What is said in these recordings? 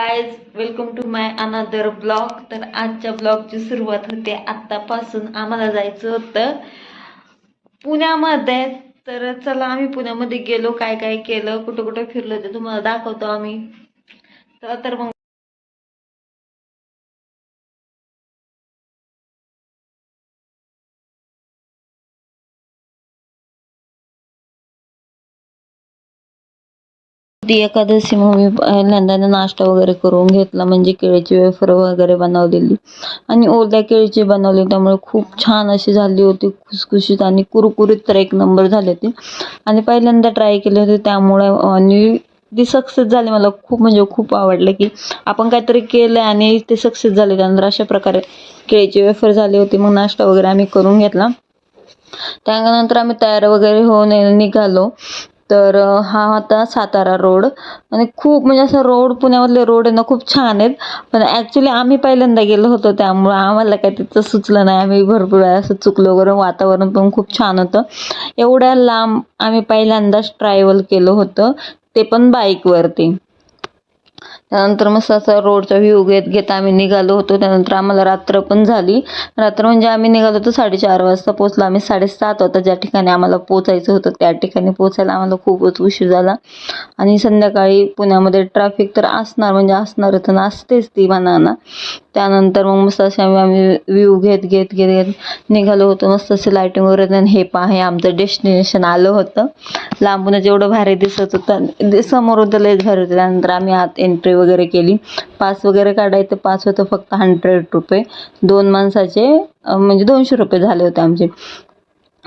Guys welcome to my another blog तर आजच्या ब्लॉगची सुरुवात होते आत्तापासून. आम्हाला जायचं होतं पुण्यामध्ये. तर चला आम्ही पुण्यामध्ये गेलो काय काय केलं कुठं कुठं फिरलो ते तुम्हाला दाखवतो आम्ही. चला तर मग ती एकादशी मग मी पहिल्यांदा नाश्ता वगैरे करून घेतला. म्हणजे केळीची वेफर वगैरे बनवलेली. आणि ओल्या केळीची बनवली. त्यामुळे खूप छान अशी झाली होती. खुसखुशीत आणि कुरकुरीत तर एक नंबर झाली होती. आणि पहिल्यांदा ट्राय केली होती. त्यामुळे आणि ती सक्सेस झाली. मला खूप म्हणजे खूप आवडलं की आपण काहीतरी केलं आणि ते सक्सेस झाले. त्यानंतर अशा प्रकारे केळीची वेफर झाली होती. मग नाश्ता वगैरे आम्ही करून घेतला. त्यानंतर आम्ही तयार वगैरे होऊन निघालो. तर हा होता सातारा रोड. आणि खूप म्हणजे असं रोड पुण्यामधले रोड आहे ना खूप छान आहेत. पण ॲक्च्युली आम्ही पहिल्यांदा गेलो होतो त्यामुळं आम्हाला काही तिथं सुचलं नाही. आम्ही भरपूर वेळा असं चुकलो. वगैरे वातावरण पण खूप छान होतं. एवढ्या लांब आम्ही पहिल्यांदाच ट्रॅव्हल केलं होतं. ते पण बाईकवरती त्यानंतर मस्त असा रोडचा व्ह्यू घेत घेत आम्ही निघालो होतो. त्यानंतर आम्हाला रात्र पण झाली. रात्र म्हणजे आम्ही निघालो होतो साडेचार वाजता. पोचलो आम्ही साडेसात होता ज्या ठिकाणी आम्हाला पोचायचं होतं त्या ठिकाणी पोचायला आम्हाला खूपच उशीर झाला. आणि संध्याकाळी पुण्यामध्ये ट्रॅफिक तर असणार म्हणजे असणार तर असतेच ती म्हणा त्यानंतर मग मस्त असे आम्ही आम्ही व्ह्यू घेत घेत घेत घेत निघालो होतो. मस्त असे लाईटिंग वगैरे. आणि हे पहा हे आमचं डेस्टिनेशन आलं होतं. लांबूनच एवढं भारी दिसत होतं. समोर होतं तर लयच भारी होतं. त्यानंतर आम्ही आत एंट्री वगैरे केली. पास वगैरे काढायचं पास होतं फक्त हंड्रेड रुपये. दोन माणसाचे म्हणजे दोनशे रुपये झाले होते आमचे.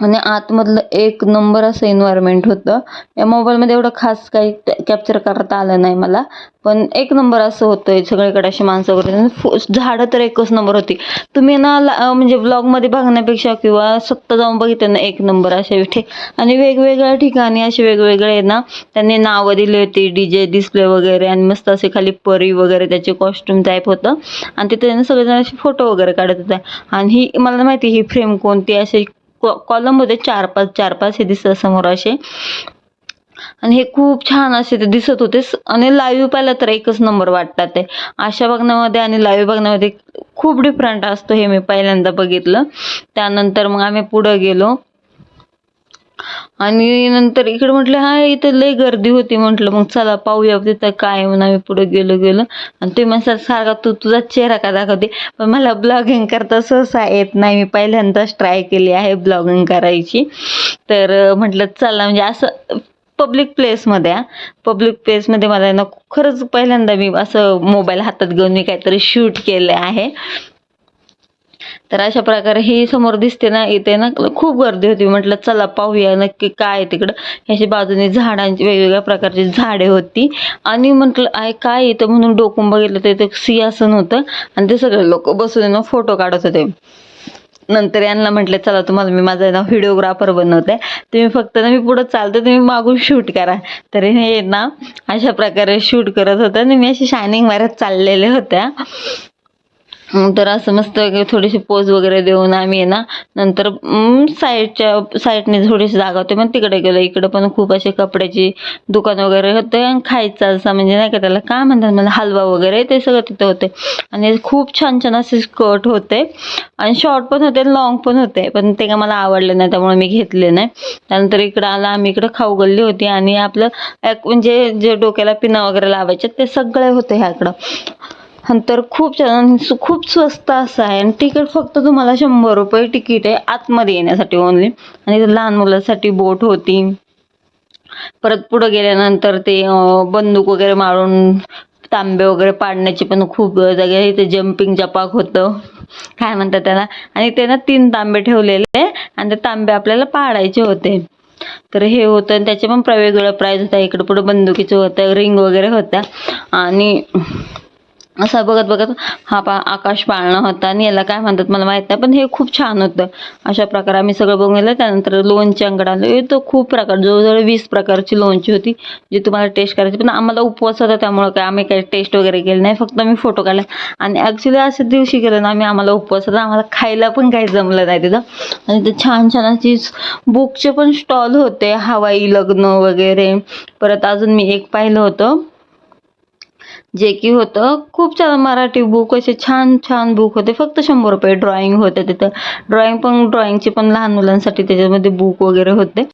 आणि आतमधलं एक नंबर असं एन्व्हायरमेंट होतं. या मोबाईलमध्ये एवढं खास काही कॅप्चर करता आलं नाही मला. पण एक नंबर असं होतं सगळीकडे अशी माणसं वगैरे. झाडं तर एकच नंबर होती. तुम्ही ना ला- म्हणजे ब्लॉगमध्ये बघण्यापेक्षा किंवा स्वतः जाऊन बघितलं ना एक नंबर असे विठे आणि वेगवेगळ्या ठिकाणी असे वेगवेगळे ना त्यांनी नावं दिली होती डी जे डिस्प्ले वगैरे आणि मस्त असे खाली परी वगैरे त्याचे कॉस्ट्युम टाईप होतं. आणि तिथे सगळेजण असे फोटो वगैरे काढत होते. आणि ही मला माहिती ही फ्रेम कोणती असे कॉलम होते चार पाच चार पाच हे दिसत समोर असे. आणि हे खूप छान असे ते दिसत होते. आणि लाईव्ह पाहिलं तर एकच नंबर वाटतात ते. अशा बघण्यामध्ये आणि लाईव्ह बघण्यामध्ये खूप डिफरंट असतो हे मी पहिल्यांदा बघितलं. त्यानंतर मग आम्ही पुढं गेलो. आणि नंतर इकडे म्हटलं हा इथं लय गर्दी होती. म्हटलं मग चला पाहूया तिथं काय म्हणून आम्ही पुढे गेलो गेलो. आणि तुम्ही म्हणसाल सारखा तू तुझा चेहरा का दाखवते? पण मला ब्लॉगिंग करता सहसा येत नाही. मी पहिल्यांदाच ट्राय केली आहे ब्लॉगिंग करायची. तर म्हटलं चला म्हणजे असं पब्लिक प्लेसमध्ये पब्लिक प्लेसमध्ये मला ना खरंच पहिल्यांदा मी असं मोबाईल हातात घेऊन मी काहीतरी शूट केलं आहे. तर अशा प्रकारे ही समोर दिसते ना इथे ना खूप गर्दी होती. म्हटलं चला पाहूया नक्की काय तिकडं. अशी बाजूने झाडांची वेगवेगळ्या प्रकारची झाडे होती. आणि म्हटलं आहे काय इथं? म्हणून डोकून बघितलं तर इथे सिंहासन होतं. आणि ते सगळे लोक बसून ना फोटो काढत होते. नंतर यांना म्हटलं चला तुम्हाला मी माझा ना व्हिडिओग्राफर बनवते. तुम्ही फक्त ना मी पुढं चालते तुम्ही मागून शूट करा. तर हे ना अशा प्रकारे शूट करत होतं आणि मी अशी शायनिंग मारत चाललेल्या होत्या. तर असं मस्त थोडीशी पोज वगैरे देऊन आम्ही आहे ना नंतर साईडच्या साईडने थोडीशी जागा होती मग तिकडे गेलो. इकडे पण खूप असे कपड्याची दुकान वगैरे होते आणि खायचं असं म्हणजे नाही का त्याला काय म्हणतात मला हलवा वगैरे ते सगळं तिथं होते. आणि खूप छान छान असे स्कर्ट होते. आणि शॉर्ट पण होते लॉंग पण होते पण ते का मला आवडले नाही त्यामुळे मी घेतले नाही. त्यानंतर इकडं आला आम्ही इकडं खाऊ गल्ली होती आणि आपलं एक म्हणजे जे डोक्याला पिना वगैरे लावायचे ते सगळे होते ह्याकडं. तर खूप छान खूप स्वस्त असं आहे. आणि तिकीट फक्त तुम्हाला शंभर रुपये तिकीट आहे आतमध्ये येण्यासाठी ओनली आणि लहान मुलांसाठी बोट होती. परत पुढं गेल्यानंतर ते बंदूक वगैरे मारून तांबे वगैरे पाडण्याची पण खूप जागा इथे जम्पिंग जपाक होतं. काय म्हणतात त्याला? आणि ते ना तीन तांबे ठेवलेले आणि ते तांबे आपल्याला पाडायचे होते. तर हे होतं आणि त्याचे पण प्र- प्राईज होता इकडं पुढं बंदुकीचं होतं रिंग वगैरे होत्या. आणि असं बघत बघत हा पा आकाश पाळणा होता आणि याला काय म्हणतात मला माहीत नाही पण हे खूप छान होतं. अशा प्रकारे आम्ही सगळं बघून गेलं. त्यानंतर लोणची अंगड आलं. हे तर खूप प्रकार जवळजवळ वीस प्रकारची लोणची होती जी तुम्हाला टेस्ट करायची. पण आम्हाला उपवास होता त्यामुळं काय आम्ही काही टेस्ट वगैरे केली नाही. फक्त आम्ही फोटो काढले. आणि ॲक्च्युली अशा दिवशी गेलं ना आम्ही आम्हाला उपवास होता. आम्हाला खायला पण काही जमलं नाही तिथं. आणि ते छान छान अशी बुकचे पण स्टॉल होते. हवाई लग्न वगैरे. परत अजून मी एक पाहिलं होतं. जे की होतं खूप छान मराठी बुक असे छान छान बुक होते. फक्त शंभर रुपये ड्रॉइंग होते तिथं. ड्रॉइंग पण ड्रॉइंगचे पण लहान मुलांसाठी त्याच्यामध्ये बुक वगैरे होते.